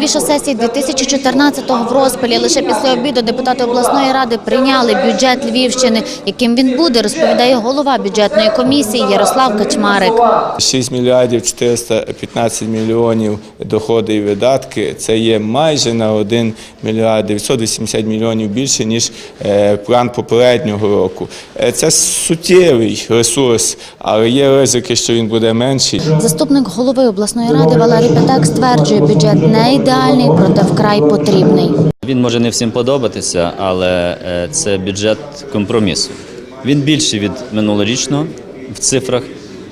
Найважливіша сесія 2014-го в розпалі. Лише після обіду депутати обласної ради прийняли бюджет Львівщини. Яким він буде, розповідає голова бюджетної комісії Ярослав Качмарик. 6 мільярдів 415 мільйонів доходи і видатки. Це є майже на 1 мільярд 980 мільйонів більше, ніж е, план попереднього року. Е, Це суттєвий ресурс, але є ризики, що він буде менший. Заступник голови обласної ради Валерій Петак стверджує, бюджет не ідеальний, проте вкрай потрібний. Він може не всім подобатися, але е, це бюджет компромісу. Він більший від минулорічного в цифрах,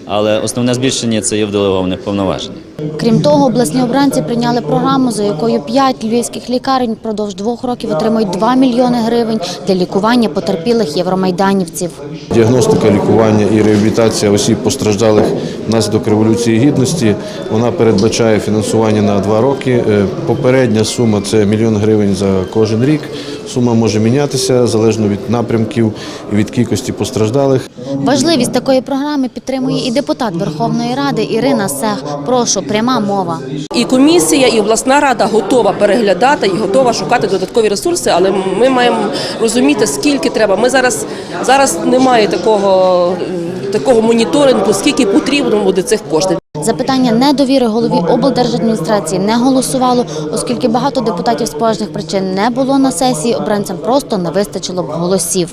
але основне збільшення це є в делегованих повноваженнях. Крім того, обласні обранці прийняли програму, за якою п'ять львівських лікарень впродовж двох років отримують 2 мільйони гривень для лікування потерпілих євромайданівців. Діагностика, лікування і реабілітація осіб постраждалих внаслідок революції гідності. Вона передбачає фінансування на два роки. Е, Попередня сума це мільйон гривень за кожен рік. Сума може мінятися залежно від напрямків і від кількості постраждалих. Важливість такої програми підтримує і депутат Верховної Ради Ірина Сех. Прошу, пряма мова. І комісія, і обласна рада готова переглядати і готова шукати додаткові ресурси, але ми маємо розуміти, скільки треба. Ми зараз зараз немає такого, такого моніторингу, скільки потрібно буде цих коштів. Запитання недовіри голові облдержадміністрації не голосувало, оскільки багато депутатів з поважних причин не було на сесії. Обранцям просто не вистачило б голосів.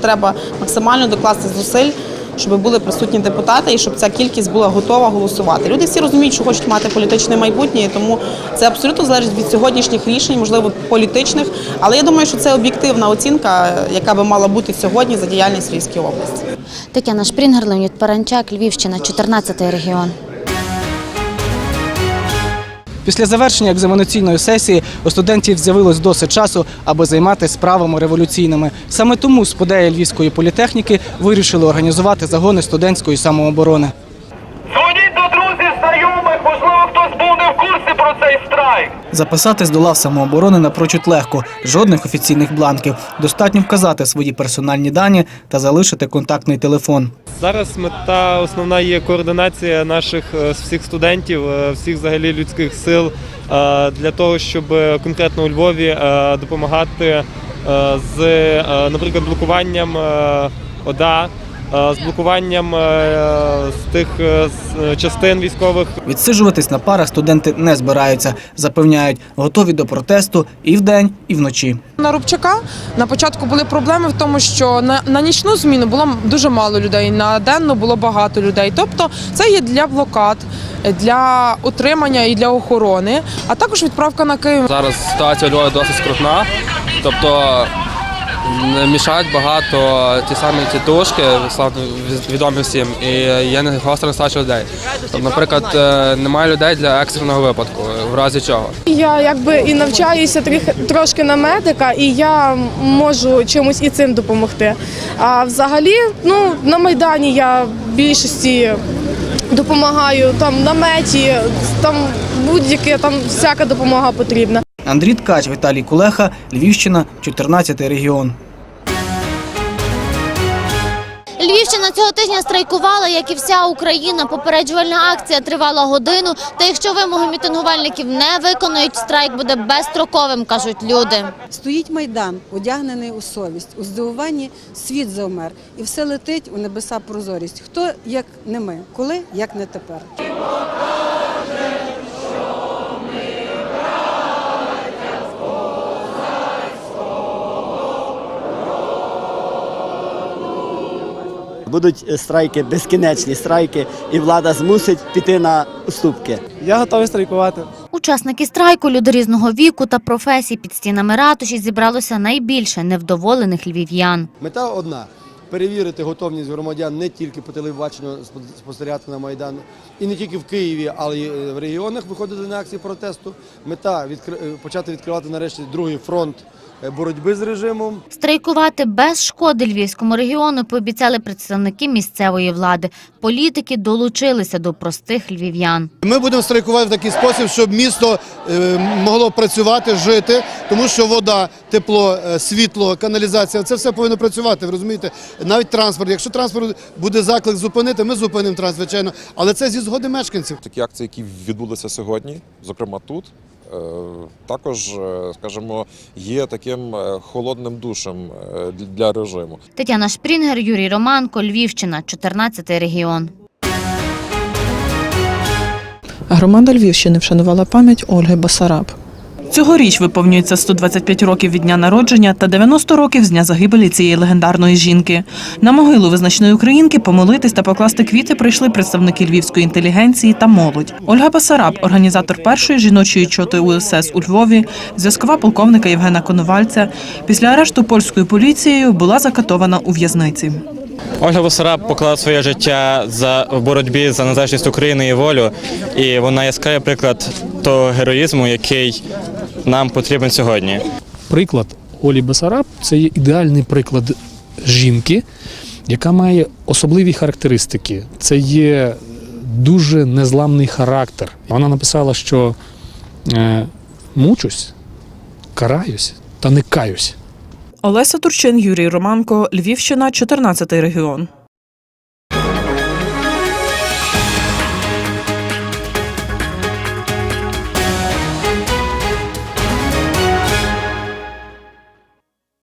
Треба максимально докласти зусиль, щоб були присутні депутати і щоб ця кількість була готова голосувати. Люди всі розуміють, що хочуть мати політичне майбутнє, і тому це абсолютно залежить від сьогоднішніх рішень, можливо, політичних. Але я думаю, що це об'єктивна оцінка, яка би мала бути сьогодні за діяльність Львівської області. Тетяна Шпрінгер, Леонід Паранчак, Львівщина, 14-й регіон. Після завершення екзаменаційної сесії у студентів з'явилось досить часу, аби займатися справами революційними. Саме тому сподеї Львівської політехніки вирішили організувати загони студентської самооборони. Дзвоніть до друзів, знайомих, можливо, хтось був не в курсі про цей страйк. Записатись до лав самооборони напрочуд легко, жодних офіційних бланків. Достатньо вказати свої персональні дані та залишити контактний телефон. Зараз мета основна є координація наших е, всіх студентів, е, всіх взагалі людських сил е, для того, щоб конкретно у Львові допомагати з, наприклад, блокуванням ОДА, з блокуванням тих е, е, частин військових Відсиджуватись на парах студенти не збираються. Запевняють, готові до протесту і вдень, і вночі. На Рубчака на початку були проблеми в тому, що на, на нічну зміну було дуже мало людей, на денну було багато людей. Тобто це є для блокад, для утримання і для охорони, а також відправка на Київ. Зараз ситуація у Львові досить скрутна. Тобто мішають багато ті самі тітушки, відомі всім, і є гостра нестача людей. Тобто, наприклад, е, немає людей для екстреного випадку, в разі чого. Я якби і навчаюся трохи трошки на медика, і я можу чимось і цим допомогти. А взагалі, ну на майдані я більшості допомагаю там на меті, там будь-яке там всяка допомога потрібна. Андрій Ткач, Віталій Кулеха, Львівщина, 14 регіон. Львівщина цього тижня страйкувала, як і вся Україна. Попереджувальна акція тривала годину. Та якщо вимоги мітингувальників не виконують, страйк буде безстроковим, кажуть люди. Стоїть майдан, одягнений у совість. У здивуванні світ завмер, і все летить у небеса прозорість. Хто як не ми, коли як не тепер. Будуть е, страйки, безкінечні страйки, і влада змусить піти на уступки. Я готовий страйкувати. Учасники страйку, люди різного віку та професій під стінами ратуші зібралося найбільше невдоволених львів'ян. Мета одна перевірити готовність громадян не тільки по телебаченню спостерігати на Майдан, і не тільки в Києві, але й е, в регіонах виходити на акції протесту. Мета е, почати відкривати нарешті другий фронт е, боротьби з режимом. Страйкувати без шкоди львівському регіону пообіцяли представники місцевої влади. Політики долучилися до простих львів'ян. Ми будемо страйкувати в такий спосіб, щоб місто могло працювати, жити, тому що вода, тепло, світло, каналізація це все повинно працювати. Ви розумієте? Навіть транспорт. Якщо транспорт буде заклик зупинити, ми зупинимо транспорт, звичайно, але це зі згоди мешканців. Такі акції, які відбулися сьогодні, зокрема тут, також, е, скажімо, є таким е, холодним душем е, для режиму. Тетяна Шпрінгер, Юрій Романко, Львівщина, 14-й регіон. Громада Львівщини вшанувала пам'ять Ольги Басараб. Цьогоріч виповнюється 125 років від дня народження та 90 років з дня загибелі цієї легендарної жінки. На могилу визначної українки помолитись та покласти квіти прийшли представники львівської інтелігенції та молодь. Ольга Басараб, організатор першої жіночої чоти УСС у Львові, зв'язкова полковника Євгена Коновальця, після арешту польською поліцією була закатована у в'язниці. Ольга Басараб поклала своє життя за боротьбі за незалежність України і волю, і вона яскравий приклад того героїзму, який нам потрібен сьогодні. Приклад Олі Басараб це є ідеальний приклад жінки, яка має особливі характеристики. Це є дуже незламний характер. Вона написала, що е, мучусь, караюсь та не каюсь. Олеся Турчин, Юрій Романко, Львівщина, 14 регіон.